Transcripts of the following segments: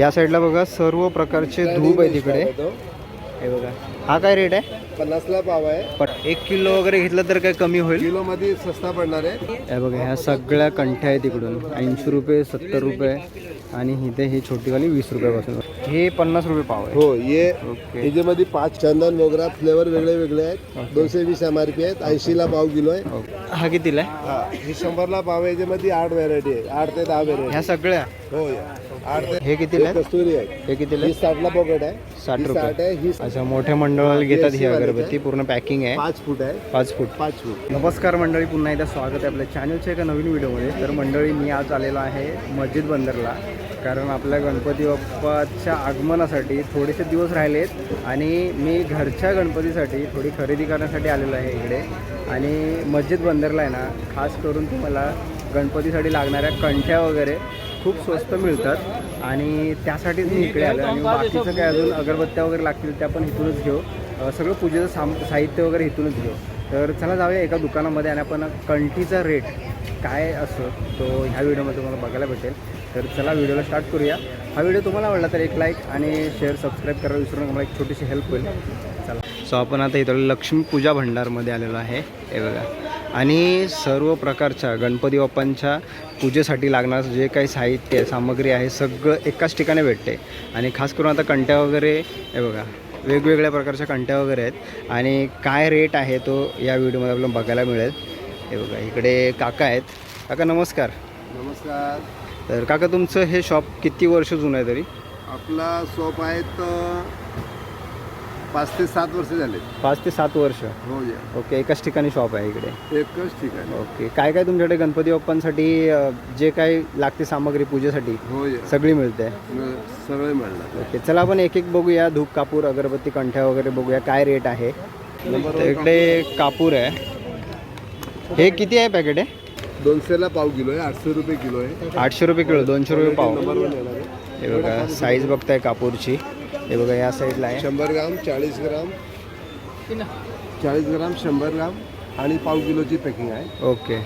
या साईडला बघा सर्व प्रकारचे धूप आहे तिकडे. हे बघा हा काय रेट आहे? पन्नासला पाव आहे. पण एक किलो वगैरे घेतलं तर काय कमी होईल? किलो मध्ये सस्ता पडणार आहे. हे बघा ह्या सगळ्या कंठ्या आहेत तिकडून ऐंशी रुपये सत्तर रुपये आणि इथे ही छोटीवाली वीस रुपयापासून. हे पन्नास रुपये पाव आहे. हो ये ओके. पाच चंदन मोगरा फ्लेवर वेगळे वेगळे आहेत. दोनशे वीस एम आर पी आहेत. ऐंशीला पाव किलो आहे. हा कितीला आहे? हा ही शंभरला पाव आहे. याच्यामध्ये आठ व्हरायटी आहे. आठ ते दहा व्हरायटी ह्या सगळ्या? हो या. आठ हे कितीला हे आहे कस्तुरी आहे. हे कितीला ही आहे साठला पॉकेट आहे. साठ ही रुपये. आहे ही अच्छा मोठ्या मंडळाला घेतात ही अगरबत्ती पूर्ण पॅकिंग आहे. पाच फूट आहे. पाच फूट. पाच फूट. नमस्कार मंडळी पुन्हा एकदा स्वागत आहे आपल्या चॅनलच्या एका नवीन व्हिडिओमध्ये तर मंडळी मी आज आलेलो आहे मस्जिद बंदरला. कारण आपल्या गणपती बाप्पाच्या आगमनासाठी थोडेसे दिवस राहिलेत आणि मी घरच्या गणपतीसाठी थोडी खरेदी करण्यासाठी आलेलो आहे इकडे. आणि मस्जिद बंदरला आहे ना खास करून तुम्हाला गणपतीसाठी लागणाऱ्या कंठ्या वगैरे खूप स्वस्त मिळतात आणि त्यासाठीच मी इकडे आलो. आणि बाकीचं काय अजून अगरबत्त्या वगैरे लागतील त्या पण इथूनच घेऊ. सगळं पूजेचं साम साहित्य वगैरे इथूनच घेऊ. तर चला जाऊया एका दुकानामध्ये आणि आपण कंटीचा रेट काय असतो तो ह्या व्हिडिओमध्ये तुम्हाला बघायला भेटेल. तर चला व्हिडिओला स्टार्ट करूया. हा व्हिडिओ तुम्हाला आवडला तर एक लाईक आणि शेअर सबस्क्राईब करायला विसरू नका. मला एक छोटीशी हेल्प होईल. चला. सो आपण आता इथं लक्ष्मी पूजा भंडारमध्ये आलेलो आहे. हे बघा. आणि सर्व प्रकारच्या गणपती बाप्पांच्या पूजेसाठी लागणारं जे काही साहित्य सामग्री आहे सगळं एकाच ठिकाणी भेटते. आणि खास करून आता कंट्या वगैरे हे बघा वेगवेगळ्या प्रकारच्या कंट्या वगैरे आहेत. आणि काय रेट आहे तो या व्हिडिओमध्ये आपल्याला बघायला मिळेल. हे बघा इकडे काका आहेत. काका नमस्कार. नमस्कार. तर काका तुमचं हे शॉप किती वर्ष जुनं आहे तरी? आपला शॉप आहे तर पाच ते सात वर्ष झाले. पाच ते सात वर्ष. हो या. ओके एकाच ठिकाणी शॉप आहे इकडे. एकच ठिकाणी. ओके काय काय तुमच्याकडे गणपती बाप्पांसाठी अ, जे काही लागते सामग्री पूजेसाठी हो या. सगळी मिळते? न- सगळे मिळणार. ओके चला आपण एक एक बघूया धूप कापूर अगरबत्ती कंठ्या वगैरे बघूया काय रेट आहे? तर इकडे कापूर. आहे. हे किती आहे पॅकेट आहे दोनशेला पाव किलो आहे आठशे रुपये किलो आहे. आठशे रुपये किलो दोनशे रुपये पाव. नंबर वन येणार आहे. हे बघा साईज बघताय कापूरची. हे बघा या साईडला आहे. शंभर ग्राम चाळीस ग्राम. चाळीस ग्राम शंभर ग्राम आणि पाव किलोची पॅकिंग आहे. ओके.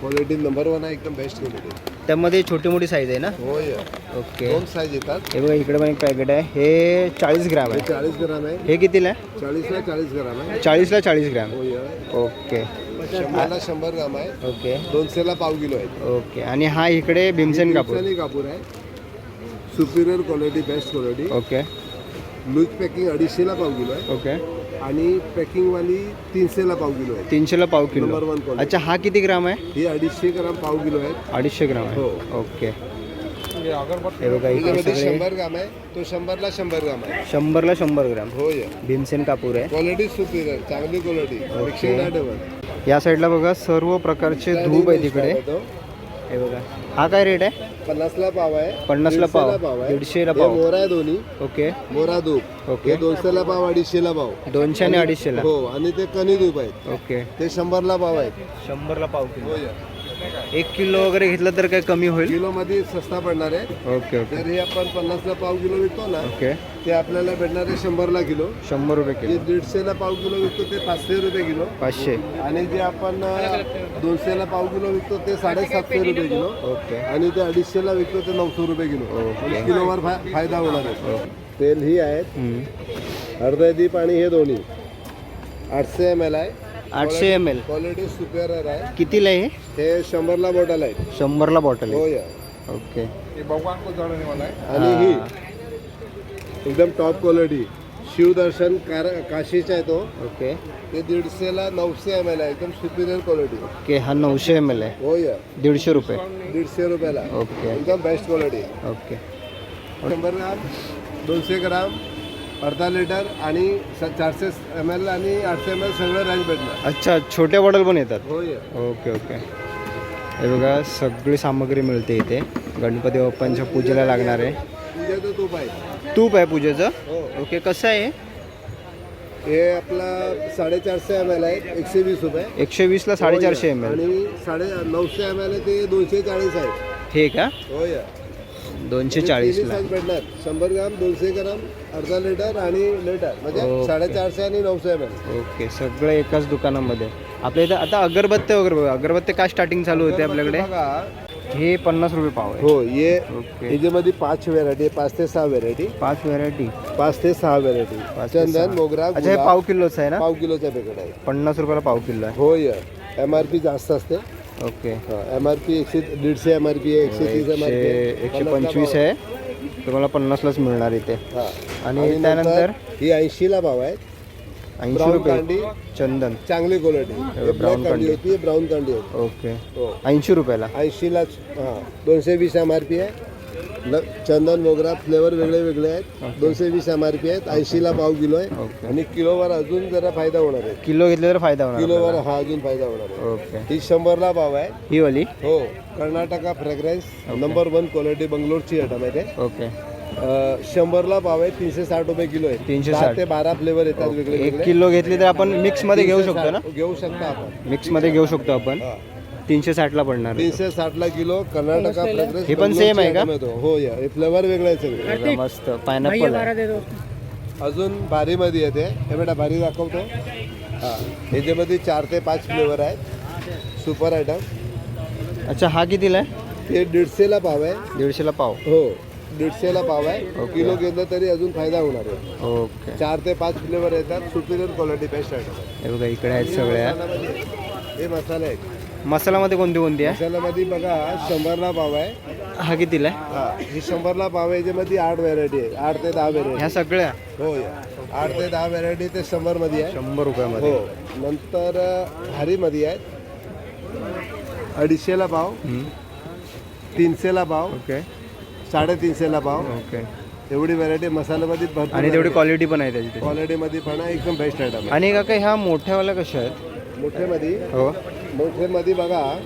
क्वालिटी नंबर वन आहे एकदम बेस्ट क्वालिटी त्यामध्ये छोटी मोठी साईज आहे ना? हो या ओके. दोन साईज येतात. हे बघा इकडे पण एक पॅकेट आहे. हे चाळीस ग्राम आहे. चाळीस ग्राम आहे. हे कितीला आहे? चाळीसला चाळीस ग्राम आहे. चाळीसला चाळीस ग्राम. हो ओके. शंभरला शंभर ग्राम आहे. ओके. दोनशेला पाव किलो आहे. ओके. आणि हा इकडे भीमसेन कापूर. भीमसेनी कापूर आहे. Superior quality best quality okay loose packing अडीचशेला पाव किलो आहे. ओके आणि पॅकिंगवाली तीनशेला पाव किलो आहे. तीनशेला पाव नंबर किलो वन क्वालिटी अच्छा हा किती ग्राम आहे? ही अडीचशे ग्राम पाव किलो आहे. अडीचशे ग्राम आहे. हो. ओके हे बघा इकडे त्याच्यामध्ये सगळे शंभर ग्राम आहे. तो शंभरला शंभर ग्राम आहे. शंभरला शंभर ग्राम. हो या. भीमसेन कापूर आहे. क्वालिटी सुपिरियर चांगली क्वालिटी मिक्सिंग नाही ठेवत. या साईडला बघा सर्व प्रकारचे धूप आहे तिकडे. तो. हे बघा. हा काय रेट आहे? पन्नासला पाव आहे. पन्नासला पाव, दीडशेला पाव. मोरा आहे दोन्ही. ओके. मोरा धूप ओके. दोनशेला पाव अडीचशेला पाव. दोनशे आणि अडीचशेला. हो आणि ते कणी धूप आहेत. ओके. ते शंभरला पाव आहेत. शंभरला पाव किलो. हो एक किलो वगैरे घेतलं तर काय कमी होईल? किलो मध्ये सस्ता पडणार आहे. Okay okay. जर हे आपण पन्नासला पाव किलो विकतो ना ओके. ते आपल्याला भेटणार आहे शंभरला किलो. शंभर रुपये जे किलो दीडशेला पाव किलो विकतो ते पाचशे रुपये किलो. पाचशे. आणि जे आपण दोनशेला पाव किलो विकतो ते साडेसातशे रुपये किलो. ओके. आणि ते अडीचशेला विकतो ते नऊशे रुपये किलो. ओके. म्हणजे किलोवर फा- फायदा होणार आहे. तेल ही आहेत. हम्म. अर्धा दीप आणि हे दोन्ही. आठशे एम एल आहे आठशे एम एल क्वालिटी सुपेरियर आहे. कितीला आहे? हे शंभरला बॉटल आहे. शंभरला बॉटल हो आहे या ओके आणि ही. एकदम टॉप क्वालिटी शिवदर्शन कार काशीचा आहे तो. ओके. ते दीडशेला नऊशे एम एल आहे. एकदम सुपिरियर क्वालिटी ओके हा नऊशे एम एल आहे. हो या. दीडशे रुपये. दीडशे रुपयाला. ओके. एकदम बेस्ट क्वालिटी ओके. शंभर ग्राम दोनशे ग्राम. अर्धा लिटर आणि चारशे एम एल आणि आठशे एम एल सगळं रेंज भेटणार अच्छा छोट्या बॉटल पण येतात? हो या. Okay okay. हे बघा सगळी सामग्री मिळते इथे. गणपती बाप्पांच्या पूजेला लागणार आहे. पूजेचं तूप आहे. तूप आहे पूजेचं? हो. ओके कसं आहे? हे आपला साडेचारशे एम एल आहे एकशे वीस रुपये. एकशे वीसला साडेचारशे एम एल आणि साडे नऊशे एम एल आहे ते दोनशे चाळीस आहे. हे का? हो या. दोनशे चाळीसला भेटणार. शंभर ग्राम दोनशे ग्राम अर्धा लिटर आणि लिटर. म्हणजे. साडेचारशे आणि नऊशे एम ओके सगळं एकाच दुकानामध्ये. आपल्या इथं आता अगरबत्त्या वगैरे बघा. अगरबत्त्या काय स्टार्टिंग चालू होते आपल्याकडे? हे पन्नास रुपये पाव आहे. हो ये ह्याच्यामध्ये पाच व्हेरायटी पाच ते सहा व्हेरायटी पाच व्हेरायटी पाच ते सहा व्हेरायटी चंदन. मोगरा अच्छा हे पाव किलोचं आहे ना? पाव किलोच्या पॅकेट आहे. पन्नास रुपयाला पाव किलो आहे. हो य एम आर पी जास्त असते. ओके. एम आर पी एकशे दीडशे एम आर पी आहे एकशे तीस एम आर पी एकशे एकशे पंचवीस आहे. तुम्हाला पन्नासलाच मिळणार इथे आणि त्यानंतर? ही ऐंशीला भाव आहे. ऐंशी ब्राऊन रुपये. कांडी चंदन. चांगली क्वालिटी ब्राऊन कांडी. कांडी. होती ब्राऊन कांडी होती. ओके. हो. ऐंशी रुपयाला. ऐंशीलाच हां दोनशे वीस एम आर पी आहे. ल- चंदन मोगरा फ्लेवर वेगळे वेगळे आहेत. दोनशे वीस एम आर पी आहेत. ऐंशीला पाव किलो आहे. ओके. आणि किलोवर अजून जरा फायदा होणार आहे. किलो घेतले तर फायदा होणार. किलोवर. हा अजून फायदा होणार आहे. ओके. ही शंभरला भाव आहे. ही वाली? हो. Karnataka fragrance number one quality बंगलोरची आहे ते ओके. अं, शंभरला भाव आहे तीनशे साठ रुपये किलो आहे. 360. दहा ते बारा फ्लेवर येतात वेगळे एक किलो घेतली तर आपण मिक्समध्ये घेऊ शकतो ना? घेऊ शकता आपण. मिक्समध्ये घेऊ शकतो आपण. तीनशे साठला पडणार तीनशे साठला किलो कर्नाटका फ्रेग्रन्स हे पण same आहे का? हो या. हे फ्लेवर वेगळे आहे सगळे बघा, मस्त पायनॅपल आहे. अजून भारीमध्ये येते हे बेटा भारी दाखवतो. हां. ह्याच्यामध्ये चार ते पाच फ्लेवर आहेत. सुपर आयटम अच्छा हा कितीला आहे? हे दीडशेला भाव आहे. दीडशेला पाव. हो दीडशेला भाव आहे. किलो घेतलं तरी अजून फायदा होणार आहे. ओके. चार ते पाच फ्लेवर येतात. सुपिरियर क्वालिटी बेस्ट आयटम आहे. हे बघा इकडे आहेत सगळ्या. हे मसाले आहेत. मसाल्यामध्ये कोणती कोणती आहे? मसाल्यामध्ये बघा शंभरला भाव आहे. हा कितीला आहे? हा ही शंभरला भाव आहे याच्यामध्ये आठ व्हेरायटी आहे. आठ ते दहा व्हेरायटी ह्या सगळ्या? हो या. आठ ते दहा व्हेरायटी ते शंभरमध्ये आहे. शंभर रुपयामध्ये. हो नंतर भारीमध्ये आहेत. अडीचशेला भाव हम्म. तीनशेला भाव ओके. साडेतीनशेला भाव ओके. एवढी व्हेरायटी मसाल्यामध्ये भरपूर आणि तेवढी क्वालिटी पण आहे त्याची. क्वालिटीमध्ये पण आहे, एकदम बेस्ट आयटम आणि काका ह्या मोठ्यावाल्या कशा आहेत? आहे हो मोठेमध्ये बघा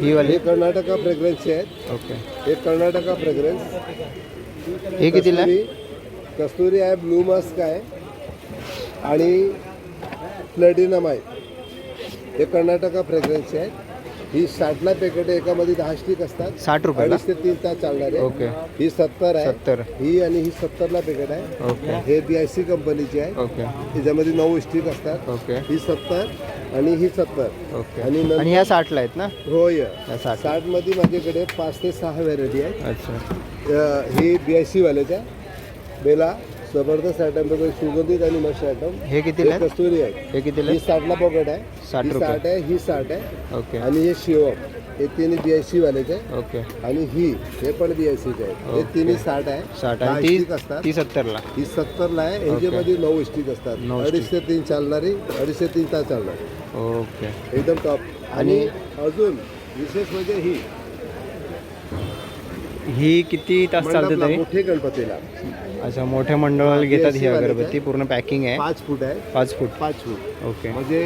ही वाली? हे कर्नाटका फ्रेग्रन्सचे आहेत. ओके. हे कर्नाटका फ्रेग्रन्स हे कितीला? आहे कस्तुरी कस्तुरी आहे ब्लू मस्क आहे. आणि प्लॅटिनम आहे. हे कर्नाटका फ्रेग्रन्सचे आहेत. ही साठला पॅकेट आहे एकामध्ये दहा स्टिक असतात. साठ रुपयाला? अडीच ते तीन तास चालणार. आहे ओके. ही सत्तर आहे. सत्तर. ही आणि ही सत्तरला पॅकेट आहे. ओके. हे बी आय सी कंपनीची आहे. ओके. त्याच्यामध्ये नऊ स्टिक असतात. ओके. ही सत्तर आणि ही सत्तर. ओके. आणि नंतर- आणि ह्या साठला आहेत ना? होय ह्या साठ साठमध्ये माझ्याकडे पाच ते सहा व्हेरायटी आहेत. अच्छा. अ, ही बी आय सी वाल्याच्या. बेला जबरदस्त आयटम सुगंधित आणि मस्त आयटम हे कितीला आहेत? कस्तुरी आहे. हे कितीला ही आहेत? साठला पॉकेट आहे. साठ ही रुपये. साठ आहे ही साठ आहे. ओके. आणि हे शिवम हे तिन्ही बी आय सी वाल्याचे आहे ओके. आणि ही हे पण बी आय सीचे आहे हे ओके. तिन्ही साठ आहे. साठ दहा आणि ती असतात. ती सत्तरला. ही सत्तरला आहे. यांच्यामध्ये नऊ स्टिक असतात. नऊ अडीच ते तीन चालणारी अडीच ते तीन तास चालणारी. ओके. एकदम टॉप आणि अजून विशेष म्हणजे ही. ही किती तास चालते मंडपला तरी? मोठे गणपतीला. अच्छा मोठ्या मंडळाला घेतात ही वाले अगरबत्ती? पूर्ण पॅकिंग आहे. पाच फूट आहे. पाच फूट. पाच फूट. ओके. म्हणजे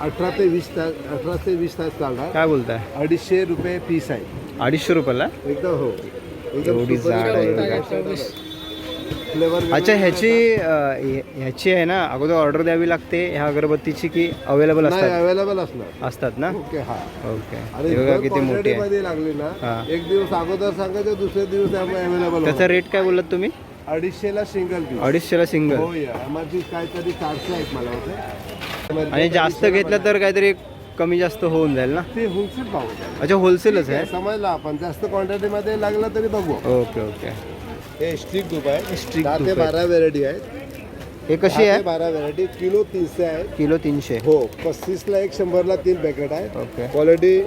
अठरा ते वीस तास अठरा ते वीस तास चालणार. काय बोलताय? अडीचशे रुपये पीस आहे. अडीचशे रुपयाला? एकदम हो. एवढी जाड आहे फ्लेवर अच्छा ह्याची अं, ह्या- ह्याची आहे ना अगोदर ऑर्डर द्यावी लागते ह्या अगरबत्तीची की अवेलेबल नाही असतात? अवेलेबल असणार. असतात ना? ओके हा. ओके. आणि हे बघा जर किती quantity मोठी आहे. मध्ये लागली ना हा. एक दिवस अगोदर सांगायचं दुसऱ्या दिवस अवेलेबल त्याचा रेट काय बोललात तुम्ही? अडीचशेला सिंगल पीस अडीचशेला सिंगल हो या. एमआरपी काहीतरी चारशे आहेत मला वाटतं. आणि जास्त घेतलं तर काहीतरी कमी जास्त होऊन जाईल ना? ते होलसेल भाव आहे. अच्छा होलसेलच आहे? समजलं आपण. जास्त क्वांटिटी मध्ये लागलं तरी बघू. Okay okay. हे स्टिक धूप आहे. दहा धूप ते आहे. बारा व्हेरायटी आहेत. हे कशी दहा ते आहे? बारा व्हेरायटी किलो तीनशे आहे. किलो तीनशे. हो पस्तीसला एक शंभरला तीन पॅकेट आहे. Okay. Quality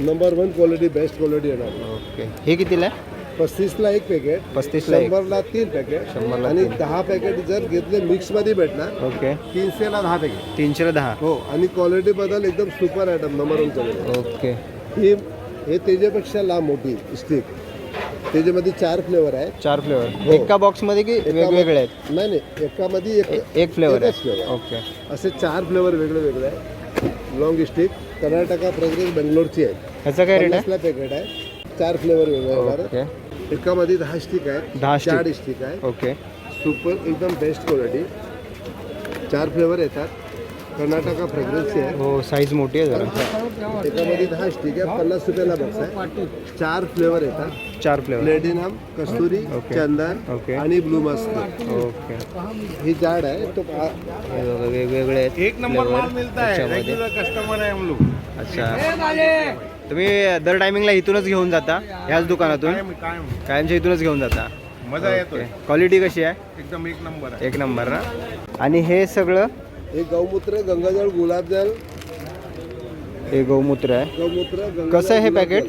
number one quality best quality येणार. ओके. हे कितीला आहे? पस्तीसला एक पॅकेट पस्तीसला एक. शंभरला तीन पॅकेट शंभरला आणि तीन. दहा पॅकेट जर घेतले मिक्समध्ये भेटणार ओके. तीनशेला दहा पॅकेट तीनशेला दहा. हो आणि क्वालिटी बद्दल एकदम super item number one quality okay. ही हे त्याच्यापेक्षा लांब मोठी स्टिक त्याच्यामध्ये चार फ्लेवर आहे. चार फ्लेवर हो. एका बॉक्समध्ये की वेगवेगळे आहेत? नाही नाही एकामध्ये एक ए- एक फ्लेवर एकच आहे. flavor. ओके. असे चार फ्लेवर वेगळे वेगळे आहे लॉंग स्टिक कर्नाटका फ्रेग्रन्स बेंगलोरची आहे. ह्याचा काय रेट आहे? पॅकेट आहे. चार फ्लेवर वेगळे ओके. एकामध्ये दहा स्टिक आहे दहा चार स्टिक आहे ओके सुपर एकदम बेस्ट क्वालिटी चार फ्लेवर येतात. कर्नाटका फ्रेग्रन्सची आहे. हो साईज मोठी आहे जरा. एकामध्ये दहा स्टिक आहे पन्नास रुपयाला बॉक्स आहे. चार फ्लेवर येतात. चार फ्लेवर प्लेटिनम कस्तुरी ओके. चंदन ओके. आणि ब्लू मस्क ओके ही जाड आहे तो पा- हे बघा वेगवेगळे आहेत एक नंबर माल मिळता है कस्टमर आहे हम लोग. अच्छा. तुम्ही दर टायमिंगला इथूनच घेऊन जाता ह्याच दुकानातून. कायम कायम कायमच्या इथूनच घेऊन जाता. मजा येतोय. क्वालिटी कशी आहे? एकदम एक नंबर आहे. एक नंबर ना? आणि हे सगळं? हे गौमूत्र गंगाजल गुलाबजल हे गौमूत्र आहे. गौमूत्र कसं आहे हे. पॅकेट?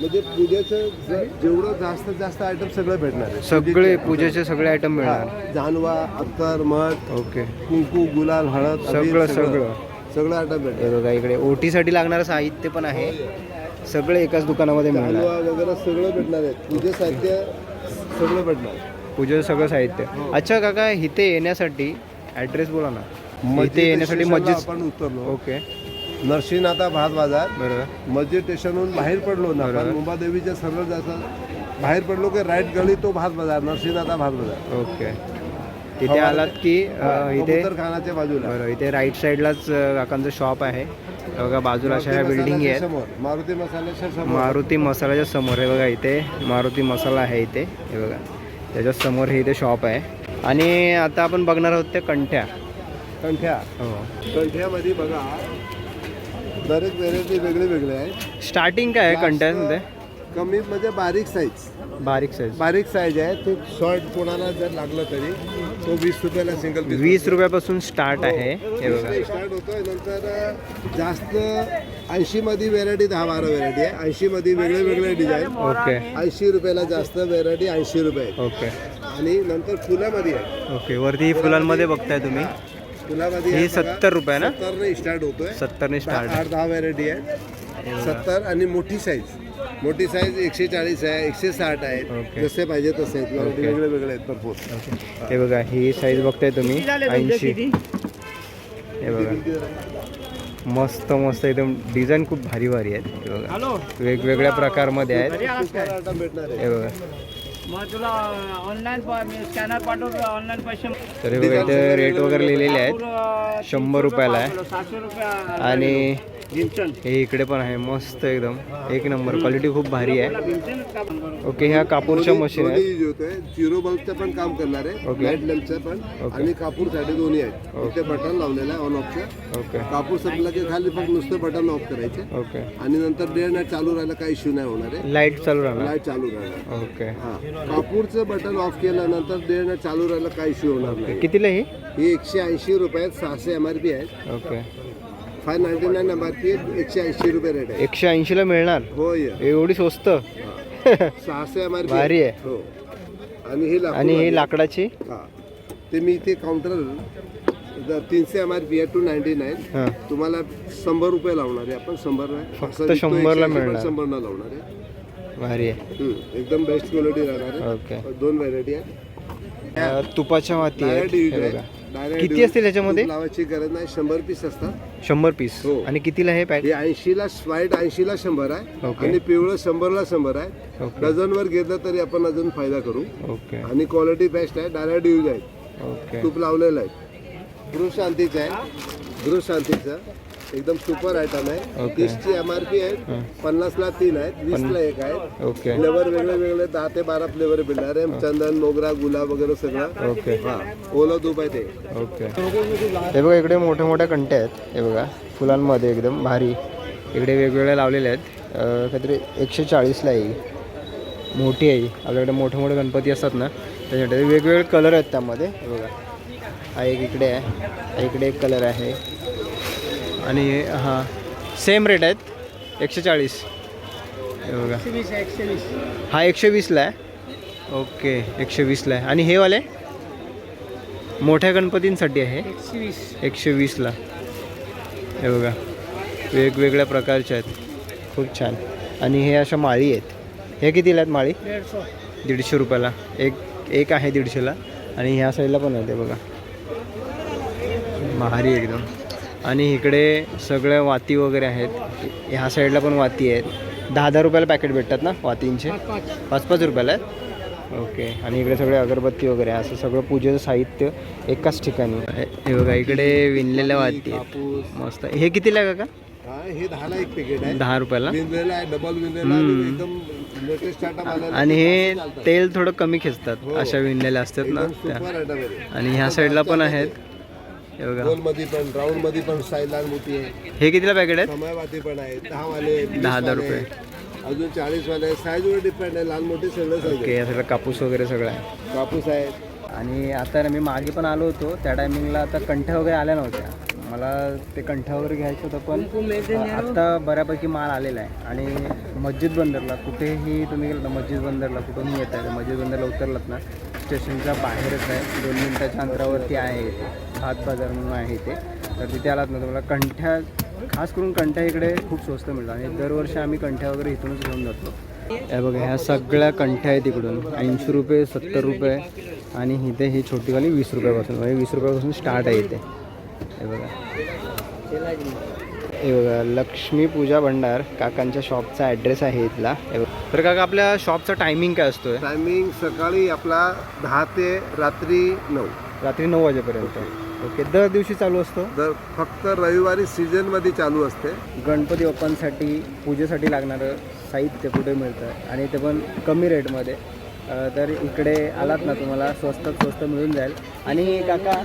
म्हणजे पूजेचं ज- जेवढं जास्त जास्त आयटम सगळं भेटणार आहे. सगळे पूजेचे सगळे आयटम मिळणार. जानवा अत्तर मध ओके. कुंकू गुलाल हळद सगळं. सगळं. सगळं आयटम भेटणार हे बघा इकडे ओटीसाठी लागणारं साहित्य पण आहे. सगळे एकाच दुकानामध्ये मिळणार. वगैरे सगळं भेटणार आहे. पूजे साहित्य सगळं भेटणार. पूजेचं सगळं साहित्य. अच्छा काका इथे येण्यासाठी ॲड्रेस बोला ना. इथे येण्यासाठी स्टेशनला मस्जिद आपण उतरलो. ओके. नरसिंहनाथा भात बाजार. बरोबर. मस्जिद स्टेशनहून बाहेर पडलो ना. आपण मुंबादेवीच्या सरळ जायचं बाहेर पडलो की राईट गळी तो भात बाजार नरसिंहनाथा भात बाजार. ओके. तिथे आलात की अ, इथे खानाच्या बाजूला. बरं इथे राईट साईडलाच अ, काकांचं शॉप आहे. हे बघा बाजूला अशा ह्या बिल्डिंग आहेत. समोर मारुती मसाल्याच्या समोर. मारुती मसाल्याच्या समोर आहे बघा इथे मारुती मसाला आहे इथे. हे बघा त्याच्यासमोर हे इथे शॉप आहे. आणि आता आपण बघणार आहोत ते कंठ्या. कंठ्या. हो. कंठ्यामध्ये बघा दरेक व्हेरायटी वेगळे वेगळे आहेत. स्टार्टिंग काय आहे कंठ्यामध्ये? कमी म्हणजे बारीक साईज बारीक साईज बारीक साईज आहे. ते शॉर्ट कोणाला जर लागलं तरी तो वीस रुपयाला सिंगल पीस वीस रुपयापासून स्टार्ट आहे. हे बघा. स्टार्ट होतोय. नंतर जास्त ऐंशी मध्ये व्हेरायटी दहा बारा व्हेरायटी आहे. ऐंशी मध्ये वेगळे वेगळे डिझाईन ओके ऐंशी रुपयाला जास्त व्हेरायटी ऐंशी रुपये. ओके आणि नंतर फुलामध्ये आहे. ओके वरती फुलांमध्ये बघताय तुम्ही. फुलामध्ये ही आहे बघा, सत्तर रुपये ना? सत्तरने स्टार्ट होतोय. सत्तरने स्टार्ट आठ दहा व्हेरायटी आहे. सत्तर आणि मोठी साईज मोठी साईज एकशे चाळीस आहे एकशे साठ आहे. जसे पाहिजे तसे. आहेत व्हरायटी ओके. वेगळे वेगळे आहेत भरपूर. हे बघा ही साईज बघताय तुम्ही? ऐंशी. हे बघा. मस्त मस्त एकदम डिझाईन खूप भारी भारी आहेत. हे बघा. वेगवेगळ्या प्रकारमध्ये आहेत. हे बघा. मग तुला ऑनलाईन स्कॅनर पाठवतो ऑनलाईन पैसे तर हे बघा इथे रेट वगैरे लिहिलेले आहेत. शंभर रुपयाला आहे. आणि हे इकडे पण आहे मस्त एकदम. एक नंबर क्वालिटी खूप भारी आहे. ओके ह्या कापूरच्या मशीन झिरो बल्बचं पण काम करणार आहे. लाइट लॅम्पचं पण. आणि कापूरसाठी दोन्ही आहेत. ओके. इथे बटन लावलेलं आहे ऑन ऑफचं ओके कापूर संपला की खाली फक्त नुसतं बटन ऑफ करायचे. ओके आणि नंतर डे नाईट चालू राहिला काही इश्यू नाही होणार आहे. लाइट चालू राहणार. लाइट चालू राहणार. ओके हा. कापूरचं बटन ऑफ केल्यानंतर डे नाईट चालू राहिलं काही इश्यू होणार नाही. कितीला ही? ही एकशे ऐंशी रुपयात सहाशे एम आर पी आहेत. Okay five ninety nine P एकशे ऐंशी रुपये रेट आहे. एकशे ऐंशीला मिळणार? होय. एवढी स्वस्त? सहाशे एम आर भारी आहे. हो. आणि हे लाकूड आणि. ही लाकडाची? हा. ते मी इथे काउंटर तीनशे एम आर पी आहे टू नाईन्टी नाईन तुम्हाला शंभर रुपये लावणार आहे. आपण शंभर फक्त शंभरला 180 पण मिळणार. शंभरला लावणार आहे. भारी आहे. एकदम बेस्ट क्वालिटी राहणार ओके आहे दोन व्हरायटी आहे. तुपाच्या हे आहे. किती. असतील याच्यामध्ये? तूप लावायची गरज नाही. शंभर पीस असतात. शंभर पीस. हो. आणि कितीला हे पॅक हे ऐंशीला व्हाईट ऐंशीला शंभर आहे. ओके. आणि पिवळं शंभरला शंभर आहे. ओके. डझनवर घेतलं तरी आपण अजून फायदा करू. ओके. आणि क्वालिटी बेस्ट आहे. डायरेक्ट यूज आहे. ओके. तूप लावलेलं आहे. गृहशांतीचं आहे. गृहशांतीचं एकदम सुपर आयटम आहे ओके. तीसची एम आर पी आहे. पन्नासला तीन आहेत वीसला एक आहे ओके. फ्लेवर वेगळे वेगळे दहा ते बारा फ्लेवर भेटणार आहे. चंदन मोगरा गुलाब वगैरे सगळं. ओके. हा. ओलं दूध आहे ते. ओके. हे बघा इकडे मोठ्या मोठ्या कंट्या आहेत. हे बघा फुलांमध्ये एकदम भारी. इकडे वेगवेगळ्या लावलेल्या आहेत. अ, काहीतरी एकशे चाळीसला आहे ही. मोठी आहे ही. आपल्याकडे मोठे मोठे गणपती असतात ना त्याच्यासाठी वेगवेगळे कलर आहेत त्यामध्ये. हे बघा हा एक इकडे आहे. हा इकडे एक कलर आहे. आणि हां सेम रेट आहेत. एकशे चाळीस हे बघा. हा एकशे वीसला आहे. ओके एकशे वीसला आहे. आणि हे वाले? मोठ्या गणपतींसाठी आहे. एकशे वीस एकशे वीसला हे बघा. वेगवेगळ्या प्रकारच्या आहेत. खूप छान. आणि हे अशा माळी आहेत. हे कितीला आहेत माळी? दीडशे. रुपयाला. एक एक आहे दीडशेला. आणि ह्या साईडला पण आहे ते बघा. भारी एकदम. आणि इकडे सगळ्या वाती वगैरे आहेत. ह्या साईडला पण वाती आहेत. दहा दहा रुपयाला पॅकेट भेटतात ना वातींचे? पाच पाच. रुपयाला आहेत? ओके. आणि इकडे सगळे अगरबत्ती वगैरे. असं सगळं पूजेचं साहित्य एकाच ठिकाणी. हे- बघा इकडे विणलेल्या वाती आहेत. मस्त. हे कितीला आहे काका? हा दहाला एक पॅकेट आहे. दहा रुपयाला? डबल आणि एकदम हे. तेल थोडं कमी खेचतात हो. अशा विणलेल्या असतात ना आणि ह्या साईडला पण आहेत. बघा. गोलमध्ये पण राऊंडमध्ये पण साईज लहान मोठी आहे. हे कितीला पॅकेट आहेत? समयवाती पण आहे दहा वाले दहा हजार रुपये. अजून चाळीस वाले साईजवर डिपेंड आहे. लहान मोठी सगळं साईज ओके यासाठी कापूस वगैरे सगळं आहे. कापूस आहे. आणि आता ना मी मागे पण आलो होतो. त्या टायमिंगला आता कंठ्या वगैरे आल्या नव्हत्या. मला ते कंठ्या वगैरे घ्यायचं होतं पण आता बऱ्यापैकी माल आलेला आहे. आणि मस्जिद बंदरला कुठेही तुम्ही गेलं ना मस्जिद बंदरला कुठूनही येत आहे मस्जिद बंदरला उतरलात ना स्टेशनच्या बाहेरच आहे. दोन मिनटाच्या अंतरावरती आहे. इथे भात बाजार म्हणून आहे इथे तर तिथे आलात ना तुम्हाला कंठ्या खास करून कंठ्या इकडे खूप स्वस्त मिळतात. आणि दरवर्षी आम्ही कंठ्या वगैरे इथूनच घेऊन जातो. हे बघा ह्या सगळ्या कंठ्या आहेत इकडून. ऐंशी रुपये सत्तर रुपये आणि इथे ही छोटीवाली वीस रुपयापासून. म्हणजे वीस रुपयापासून स्टार्ट आहे इथे. हे बघा. हे बघा लक्ष्मी पूजा भंडार काकांच्या शॉपचा ॲड्रेस आहे इथला. तर काका आपल्या शॉपचा टायमिंग काय असतोय? टायमिंग सकाळी आपला दहा ते रात्री नऊ. रात्री नऊ वाजेपर्यंत. ओके. दर दिवशी चालू असतो? तर फक्त रविवारी सीझनमध्ये चालू असते. गणपती बाप्पांसाठी पूजेसाठी लागणारं साहित्य कुठे मिळतं? आणि ते पण कमी रेटमध्ये तर इकडे आलात ना तुम्हाला स्वस्तात स्वस्त मिळून जाईल. आणि काका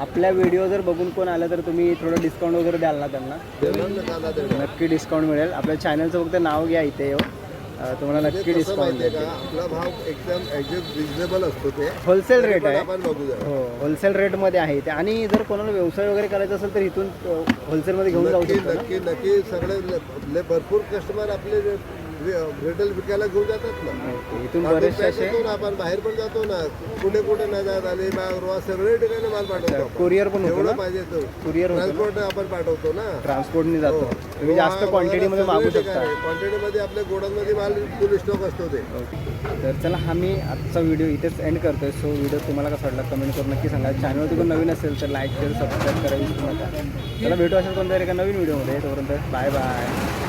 आपल्या व्हिडिओ जर बघून कोण आलं तर तुम्ही थोडं डिस्काउंट वगैरे द्याल ना त्यांना. नक्की डिस्काउंट मिळेल. आपल्या चॅनलचं फक्त नाव घ्या इथे येऊ तुम्हाला ते नक्की डिस्काउंट आपला भाव एकदम रिजनेबल असतो ते. होलसेल रेट आहे. हो होलसेल रेटमध्ये आहे ते. आणि जर कोणाला व्यवसाय वगैरे करायचा असेल तर इथून होलसेलमध्ये घेऊन जाऊ नक्की शकतो नक्की नक्की. सगळे भरपूर कस्टमर आपले रिटेल विकायला घेऊन जातात ना. इथून बरेचसे असे आपण बाहेर पण जातो ना. कुठे कुठे नाही जात अलिबाग रोहा सगळे ठिकाणी माल पाठवतो आपण. कुरिअर पण होतो एवढं पाहिजे तो कुरिअर होतो ट्रान्सपोर्ट आपण पाठवतो ना. ट्रान्सपोर्टने जातो. हो. तुम्ही जास्त क्वांटिटीमध्ये मागू शकता. क्वांटिटीमध्ये आपल्या गोडांमध्ये माल फुल स्टॉक असतो ते. तर चला हा मी आजचा व्हिडिओ इथेच एंड करतोय. सो व्हिडिओ तुम्हाला कसा वाटला कमेंट करून नक्की सांगा. चॅनलवरती पण नवीन असेल तर लाईक शेअर सबस्क्राईब करायला विसरू नका. चला भेटू असेल कोणत्या एका नवीन व्हिडिओमध्ये तोपर्यंत बाय बाय